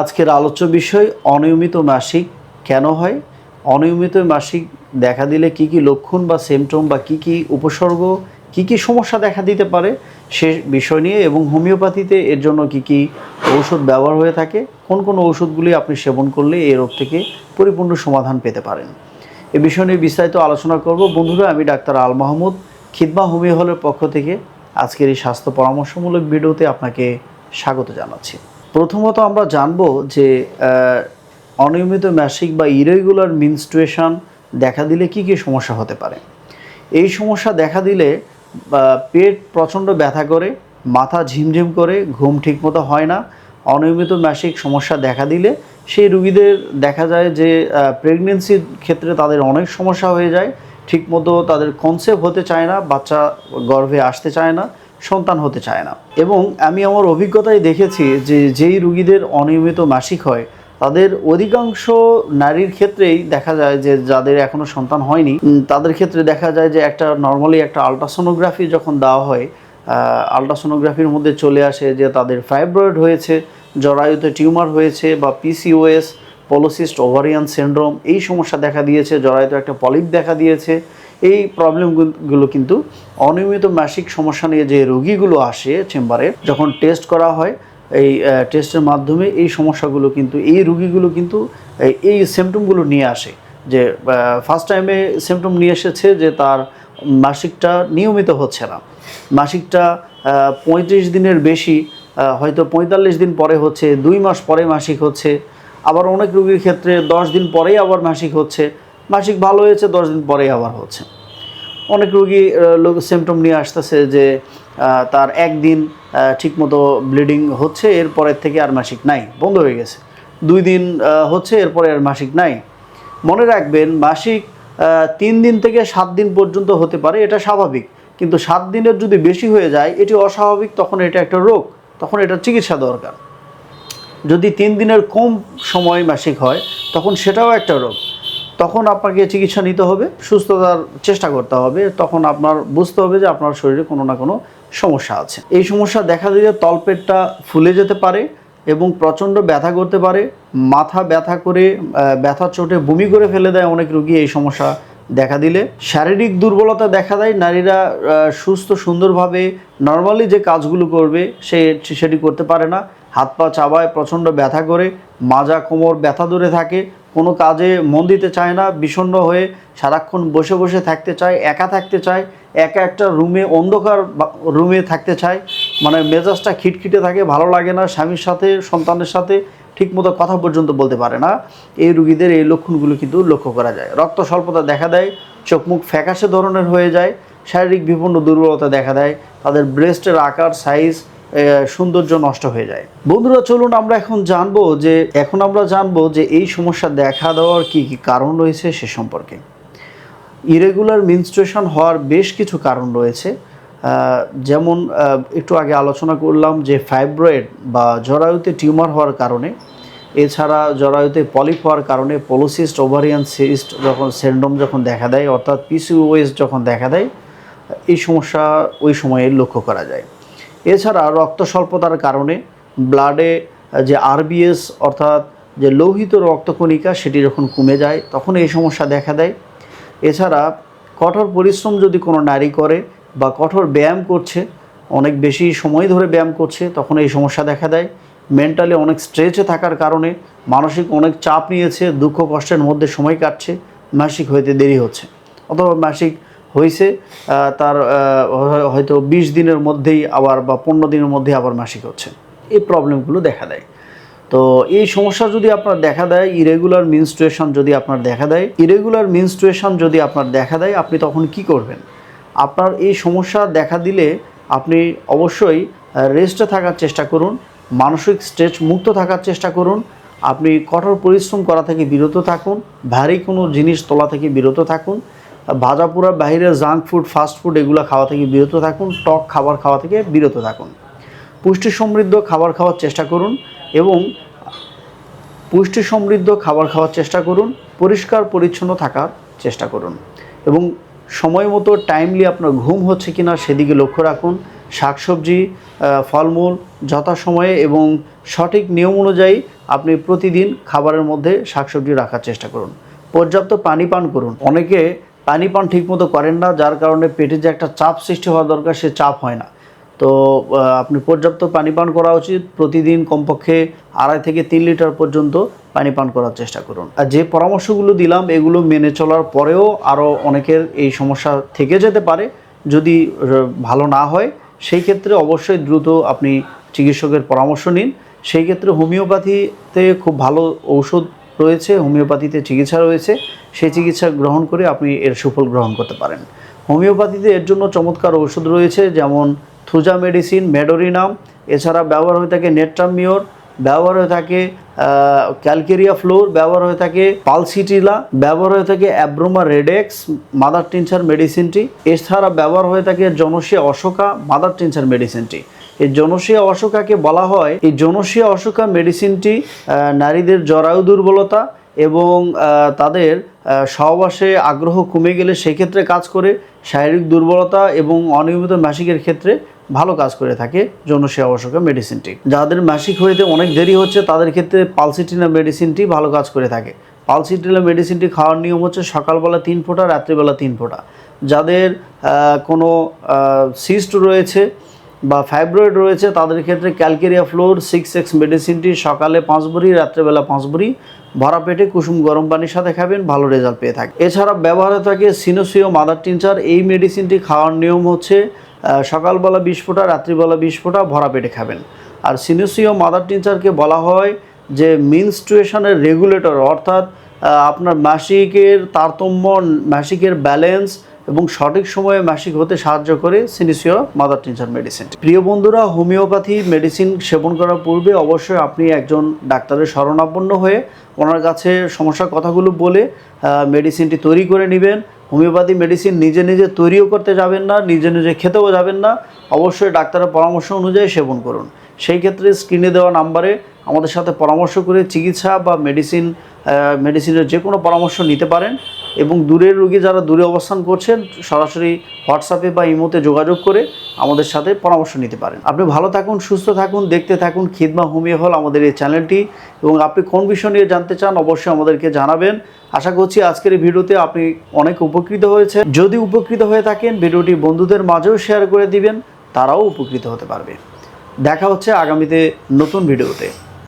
আজকের আলোচ্য বিষয়, অনিয়মিত মাসিক কেন হয়? অনিয়মিত মাসিক দেখা দিলে কি কি লক্ষণ বা সিমটম বা কি কি উপসর্গ, কি কি সমস্যা দেখা দিতে পারে সে বিষয় নিয়ে এবং হোমিওপ্যাথিতে এর জন্য কি কি ঔষধ ব্যবহার হয়ে থাকে, কোন কোন ঔষধগুলি আপনি সেবন করলে এই রোগ থেকে পরিপূর্ণ সমাধান পেতে পারেন। এ বিষয় নিয়ে বিস্তারিত আলোচনা করব। বন্ধুরা, আমি ডাক্তার আল মাহমুদ খিদমা হোমিও হলের পক্ষ থেকে আজকের এই স্বাস্থ্য পরামর্শমূলক ভিডিওতে আপনাকে স্বাগত জানাচ্ছি। প্রথমত আমরা জানব যে অনিয়মিত মাসিক বা ইরেগুলার মিনস্ট্রুয়েশন দেখা দিলে কি কি সমস্যা হতে পারে? এই সমস্যা দেখা দিলে পেট প্রচণ্ড ব্যথা করে, মাথা ঝিমঝিম করে, ঘুম ঠিকমতো হয় না, অনিয়মিত মাসিক সমস্যা দেখা দিলে সেই রুগীদের দেখা যায় যে প্রেগনেন্সির ক্ষেত্রে তাদের অনেক সমস্যা হয়ে যায়, ঠিকমতো তাদের কনসেপ্ট হতে চায় না, বাচ্চা গর্ভে আসতে চায় না সন্তান হতে চায় না। এবং আমি আমার অভিজ্ঞতায় দেখেছি যে যেই রুগীদের অনিয়মিত মাসিক হয়, তাদের অধিকাংশ নারীর ক্ষেত্রেই দেখা যায় যে যাদের এখনও সন্তান হয়নি তাদের ক্ষেত্রে দেখা যায় যে একটা নর্মালি একটা আলট্রাসোনোগ্রাফি যখন দেওয়া হয় আলট্রাসোনোগ্রাফির মধ্যে চলে আসে যে তাদের ফাইব্রয়েড হয়েছে, জরায়ুতে টিউমার হয়েছে বা পিসিওএস পলোসিস্ট ওভারিয়ান সিন্ড্রোম এই সমস্যা দেখা দিয়েছে, জরায়ুতে একটা পলিপ দেখা দিয়েছে। এই প্রবলেমগুলো কিন্তু অনিয়মিত মাসিক সমস্যা নিয়ে যে রোগীগুলো আসে চেম্বারে, যখন টেস্ট করা হয়, এই টেস্টের মাধ্যমে এই সমস্যাগুলো কিন্তু, এই রুগীগুলো কিন্তু, এই- সিমটমগুলো নিয়ে আসে। যে ফার্স্ট টাইমে সিমটম নিয়ে এসেছে যে তার মাসিকটা নিয়মিত হচ্ছে না। মাসিকটা পঁয়ত্রিশ দিনের বেশি হয়তো পঁয়তাল্লিশ দিন পরে হচ্ছে, দুই মাস পরে মাসিক হচ্ছে। আবার অনেক রুগীর ক্ষেত্রে দশ দিন পরেই আবার মাসিক হচ্ছে। মাসিক ভালো হয়েছে, দশ দিন পরেই আবার হচ্ছে। অনেক রোগী লোক সিমটম নিয়ে আসতেছে যে তার একদিন ঠিকমতো ব্লিডিং হচ্ছে, এরপরের থেকে আর মাসিক নাই, বন্ধ হয়ে গেছে। দুই দিন হচ্ছে, এরপরে আর মাসিক নাই। মনে রাখবেন, মাসিক তিন দিন থেকে সাত দিন পর্যন্ত হতে পারে, এটা স্বাভাবিক। কিন্তু সাত দিনের যদি বেশি হয়ে যায়, এটি অস্বাভাবিক, তখন এটা একটা রোগ, তখন এটা চিকিৎসা দরকার। যদি তিন দিনের কম সময় মাসিক হয়, তখন সেটাও একটা রোগ। তখন আপনাকে চিকিৎসা নিতে হবে সুস্থতার চেষ্টা করতে হবে তখন আপনার বুঝতে হবে যে আপনার শরীরে কোনো না কোনো সমস্যা আছে। এই সমস্যা দেখা দিলে তলপেটটা ফুলে যেতে পারে এবং প্রচণ্ড ব্যথা করতে পারে মাথা ব্যথা করে আহ, ব্যথার চোটে বমি করে ফেলে দেয় অনেক রোগী এই সমস্যা দেখা দিলে। শারীরিক দুর্বলতা দেখা দেয় নারীরা সুস্থ সুন্দরভাবে নর্মালি যে কাজগুলো করবে সে সেটি করতে পারে না। হাত পা চাবায় প্রচণ্ড ব্যথা করে মাজা কোমর ব্যথা ধরে থাকে কোনো কাজে মন দিতে চায় না, বিষণ্ণ হয়ে সারাক্ষণ বসে বসে থাকতে চায়, একা থাকতে চায়, একা একটা রুমে অন্ধকার রুমে থাকতে চায়। মানে মেজাজটা খিটখিটে থাকে, ভালো লাগে না, স্বামীর সাথে, সন্তানের সাথে ঠিকমতো কথা পর্যন্ত বলতে পারে না। এই রুগীদের এই লক্ষণগুলো কিন্তু লক্ষ্য করা যায়। রক্ত স্বল্পতা দেখা দেয়, চোখ মুখ ফ্যাকাশে ধরনের হয়ে যায়, শারীরিক বিভিন্ন দুর্বলতা দেখা দেয়, তাদের ব্রেস্টের আকার সাইজ সৌন্দর্য নষ্ট হয়ে যায়। বন্ধুরা, চলুন আমরা এখন জানব যে, এখন আমরা জানব যে এই সমস্যা দেখা দেওয়ার কি কি কারণ রয়েছে সে সম্পর্কে। ইরেগুলার মিনস্ট্রেশন হওয়ার বেশ কিছু কারণ রয়েছে। যেমন একটু আগে আলোচনা করলাম যে ফাইব্রয়েড বা জরায়ুতে টিউমার হওয়ার কারণে, এছাড়া জরায়ুতে পলিপ হওয়ার কারণে পলোসিস্ট, ওভারিয়ান সিস্ট যখন সেন্ড্রোম যখন দেখা দেয়, অর্থাৎ পিসিওএস যখন দেখা দেয়, এই সমস্যা ওই সময়ে লক্ষ্য করা যায়। এছাড়া রক্ত স্বল্পতার কারণে ব্লাডে যে আরবিএস অর্থাৎ যে লোহিত রক্তকণিকা সেটি যখন কমে যায়, তখন এই সমস্যা দেখা দেয়। এছাড়া কঠোর পরিশ্রম যদি কোনো নারী করে বা কঠোর ব্যায়াম করছে, অনেক বেশি সময় ধরে ব্যায়াম করছে, তখন এই সমস্যা দেখা দেয়। মেন্টালি অনেক স্ট্রেচে থাকার কারণে মানসিক অনেক চাপ নিয়েছে, দুঃখ কষ্টের মধ্যে সময় কাটছে, মাসিক হইতে দেরি হচ্ছে। অথবা মাসিক হয়েছে তার হয়তো বিশ দিনের মধ্যেই আবার বা পনেরো দিনের মধ্যেই আবার মাসিক হচ্ছে। এই প্রবলেমগুলো দেখা দেয়। তো এই সমস্যা যদি আপনার দেখা দেয় ইরেগুলার মিনস্ট্রুয়েশন যদি আপনার দেখা দেয় ইরেগুলার মিনস্ট্রুয়েশন যদি আপনার দেখা দেয়, আপনি তখন কি করবেন? আপনার এই সমস্যা দেখা দিলে আপনি অবশ্যই রেস্টে থাকার চেষ্টা করুন, মানসিক স্ট্রেচ মুক্ত থাকার চেষ্টা করুন, আপনি কঠোর পরিশ্রম করা থেকে বিরত থাকুন, ভারী কোনো জিনিস তোলা থেকে বিরত থাকুন ভাজা পোড়া বাইরের জাঙ্ক ফুড ফাস্ট ফুড এগুলো খাওয়া থেকে বিরত থাকুন, টক খাবার খাওয়া থেকে বিরত থাকুন। পুষ্টি সমৃদ্ধ খাবার খাওয়ার চেষ্টা করুন এবং পুষ্টি সমৃদ্ধ খাবার খাওয়ার চেষ্টা করুন, পরিষ্কার পরিচ্ছন্ন থাকার চেষ্টা করুন এবং সময় মতো টাইমলি আপনার ঘুম হচ্ছে কি না সেদিকে লক্ষ্য রাখুন। শাকসবজি ফলমূল যথাসময়ে এবং সঠিক নিয়ম অনুযায়ী আপনি প্রতিদিন খাবারের মধ্যে শাকসবজি রাখার চেষ্টা করুন। পর্যাপ্ত পানি পান করুন। অনেকে পানি পান ঠিকমতো করেন না, যার কারণে পেটে যে একটা চাপ সৃষ্টি হওয়া দরকার, সে চাপ হয় না। তো আপনি পর্যাপ্ত পানি পান করা উচিত। প্রতিদিন কমপক্ষে আড়াই থেকে তিন লিটার পর্যন্ত পানি পান করার চেষ্টা করুন। আর যে পরামর্শগুলো দিলাম, এগুলো মেনে চলার পরেও আরও অনেকের এই সমস্যা থেকে যেতে পারে। যদি ভালো না হয়, সেই ক্ষেত্রে অবশ্যই দ্রুত আপনি চিকিৎসকের পরামর্শ নিন। সেই ক্ষেত্রে হোমিওপ্যাথিতে খুব ভালো ঔষধ রয়েছে, হোমিওপ্যাথিতে চিকিৎসা রয়েছে, সেই চিকিৎসা গ্রহণ করে আপনি এর সুফল গ্রহণ করতে পারেন। হোমিওপ্যাথিতে এর জন্য চমৎকার ওষুধ রয়েছে, যেমন থুজা মেডিসিন, মেডোরিনাম, এছাড়া ব্যবহার হয়ে থাকে নেট্রামিওর, ব্যবহার হয়ে থাকে ক্যালকেরিয়া ফ্লোর, ব্যবহার হয়ে থাকে পালসিটিলা, ব্যবহার হয়ে থাকে অ্যাব্রোমা রেডেক্স, মাদার টিনচার মেডিসিনটি, এছাড়া ব্যবহার হয়ে থাকে জনসিয়া অশোকা, মাদার টিনচার মেডিসিনটি। এই জনসিয়া অশোকাকে বলা হয়। এই জনসিয়া অশোকা মেডিসিনটি নারীদের জরায়ু দুর্বলতা এবং তাদের সহবাসে আগ্রহ কমে গেলে সেক্ষেত্রে কাজ করে। শারীরিক দুর্বলতা এবং অনিয়মিত মাসিকের ক্ষেত্রে ভালো কাজ করে থাকে জনসেবা অবশ্যকা মেডিসিনটি। যাদের মাসিক হইতে অনেক দেরি হচ্ছে, তাদের ক্ষেত্রে পালসিটিনা মেডিসিনটি ভালো কাজ করে থাকে। পালসিটিনা মেডিসিনটি খাওয়ার নিয়ম হচ্ছে সকালবেলা তিন ফোঁটা, রাত্রিবেলা তিন ফোঁটা। যাদের কোনো সিস্ট রয়েছে বা ফাইব্রয়েড রয়েছে, তাদের ক্ষেত্রে ক্যালকেরিয়া ফ্লোর সিক্স এক্স মেডিসিনটি সকালে পাঁচ বড়ি রাত্রেবেলা পাঁচ বড়ি ভরা পেটে কুসুম গরম পানির সাথে খাবেন, ভালো রেজাল্ট পেয়ে থাকে এছাড়া ব্যবহারে থাকে সিনোসিও মাদার টিনচার এই মেডিসিনটি খাওয়ার নিয়ম হচ্ছে সকালবেলা বিশ ফোঁটা, রাত্রিবেলা বিশ ফোঁটা ভরা পেটে খাবেন। আর সিনোসিও মাদার টিনচারকে বলা হয় যে মিনস্ট্রুয়েশনের রেগুলেটর অর্থাৎ আপনার মাসিকের তারতম্য, মাসিকের ব্যালেন্স এবং সঠিক সময়ে মাসিক হতে সাহায্য করে সিনিসিও মাদার টিনচার মেডিসিন। প্রিয় বন্ধুরা, হোমিওপ্যাথি মেডিসিন সেবন করার পূর্বে অবশ্যই আপনি একজন ডাক্তারের শরণাপন্ন হয়ে ওনার কাছে সমস্যার কথাগুলো বলে মেডিসিনটি তৈরি করে নেবেন। হোমিওপ্যাথি মেডিসিন নিজে নিজে তৈরিও করতে যাবেন না, নিজে নিজে খেতেও যাবেন না। অবশ্যই ডাক্তারের পরামর্শ অনুযায়ী সেবন করুন। সেই ক্ষেত্রে স্ক্রিনে দেওয়া নাম্বারে আমাদের সাথে পরামর্শ করে চিকিৎসা বা মেডিসিন মেডিসিনের যে কোনো পরামর্শ নিতে পারেন এবং দূরের রোগী যারা দূরে অবস্থান করছেন, সরাসরি হোয়াটসঅ্যাপে বা ইমোতে যোগাযোগ করে আমাদের সাথে পরামর্শ নিতে পারেন। আপনি ভালো থাকুন, সুস্থ থাকুন, দেখতে থাকুন খিদমা হোমিও হল আমাদের এই চ্যানেলটি এবং আপনি কোন বিষয় নিয়ে জানতে চান অবশ্যই আমাদেরকে জানাবেন। আশা করছি আজকের এই ভিডিওতে আপনি অনেক উপকৃত হয়েছে যদি উপকৃত হয়ে থাকেন, ভিডিওটি বন্ধুদের মাঝেও শেয়ার করে দিবেন, তারাও উপকৃত হতে পারবে। দেখা হচ্ছে আগামীতে নতুন ভিডিওতে।